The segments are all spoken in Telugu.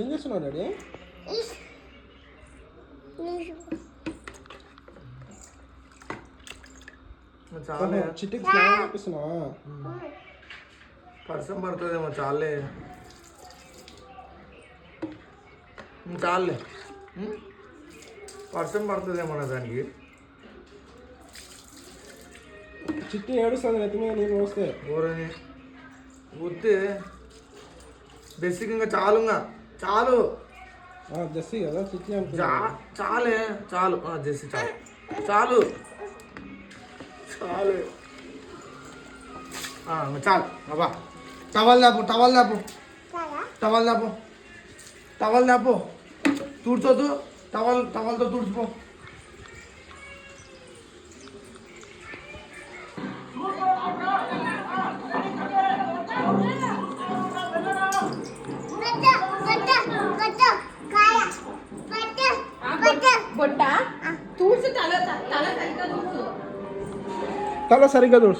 ఏం చేస్తున్నావు డాడీ? చాలే. చిట్టికి స్నానం చేపిస్తున్నావా? వర్షం పడుతుందేమో చాలే. చాలే? వర్షం పడుతుందేమో నా దానికి. చిట్టి ఏడుస్తుంది నెత్తి మీద నీళ్ళు వస్తే ఊరని. ఊరితే బెసిక్ ఇంకా చాలు. జస్సీ కదా చాలే చాలు. జెస్సీ చాలు. చాలు. చాలు. చాలు. అబ్బా. టవల్ దాపు టవల్ దాపు. టవల్ దాపు. టవల్ దాపు. తుడుచొద్దు. టవల్ టవల్తో తుడుచుకో తల సరిగ్గా చూడు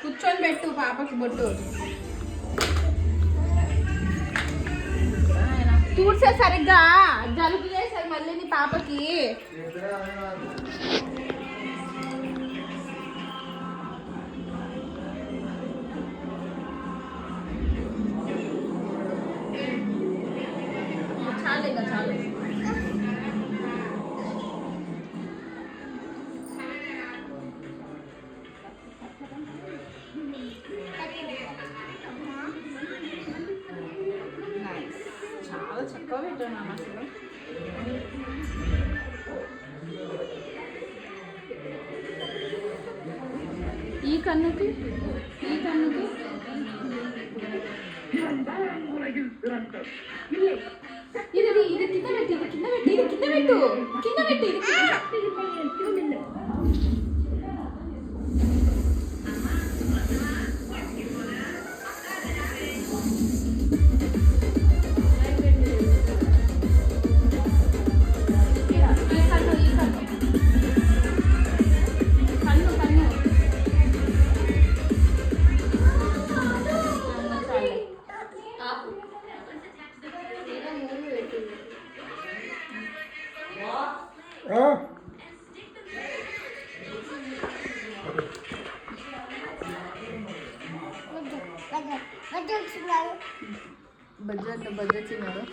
కూర్చొని పెట్టు పాపకి బొట్టు. చూసే సరిగ్గా జలుబు చేశారు మళ్ళీ నీ పాపకి. చాలా చక్కగా పెట్టాను అసలు. ఈ కన్నుకి? हाँ। बजट तो बजट ही मेरा।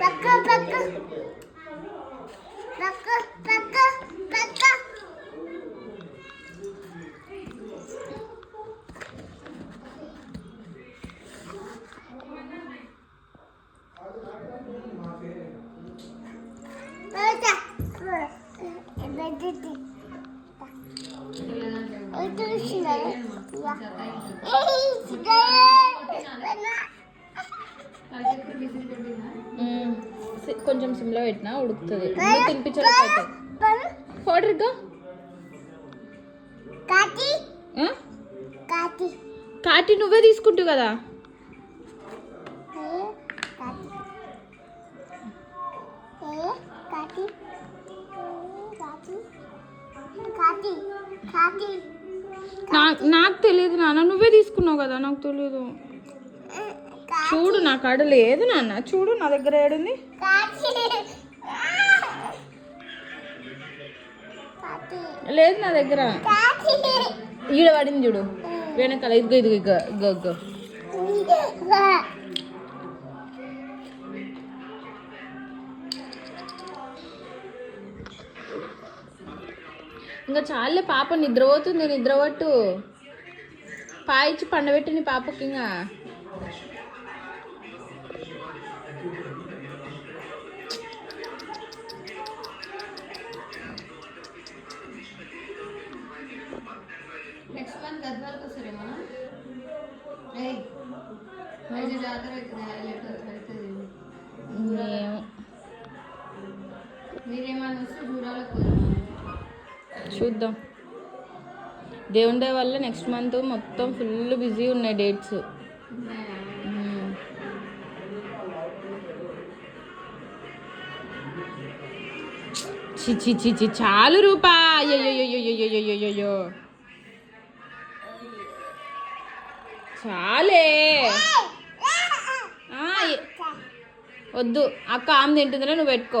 पक्का पक्का। కొంచెం సిమ్లో పెట్టినా ఉడుకుతుంది. తినిపించడం పౌడర్గా కాటి నువ్వే తీసుకుంటావు కదా. నాకు నాకు తెలియదు నాన్న నువ్వే తీసుకున్నావు కదా నాకు తెలియదు చూడు నా కాడ లేదు నాన్న చూడు నా దగ్గర ఏడుంది. లేదు నా దగ్గర. ఈడ పడింది చూడు. వెనకాల ఇదిగో ఇదిగో ఇదిగో. ఇదిగో. ఇంకా చాలే పాప నిద్రపోతుంది నిద్రపట్టు. పాయిచ్చి పండబెట్టి నీ పాపకి ఇంకా. నెక్స్ట్ మంత్ గద్వాలకు వస్తారేమో? జాతర అవుతుంది. మీరేమన్నా వస్తే చూడాలనుకుంటున్నాను చూద్దాం. దేవుని వల్ల నెక్స్ట్ మంత్ మొత్తం ఫుల్ బిజీ ఉన్నాయి డేట్స్ చిచి చిచి చాలు రూపా అయ్యో చాలే వద్దు అక్క ఆమె తింటుందిరా నువ్వు పెట్టుకో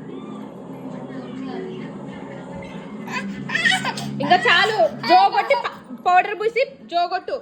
ఇంకా చాలు. జోగొట్టి పౌడర్ పూసి జోగొట్టు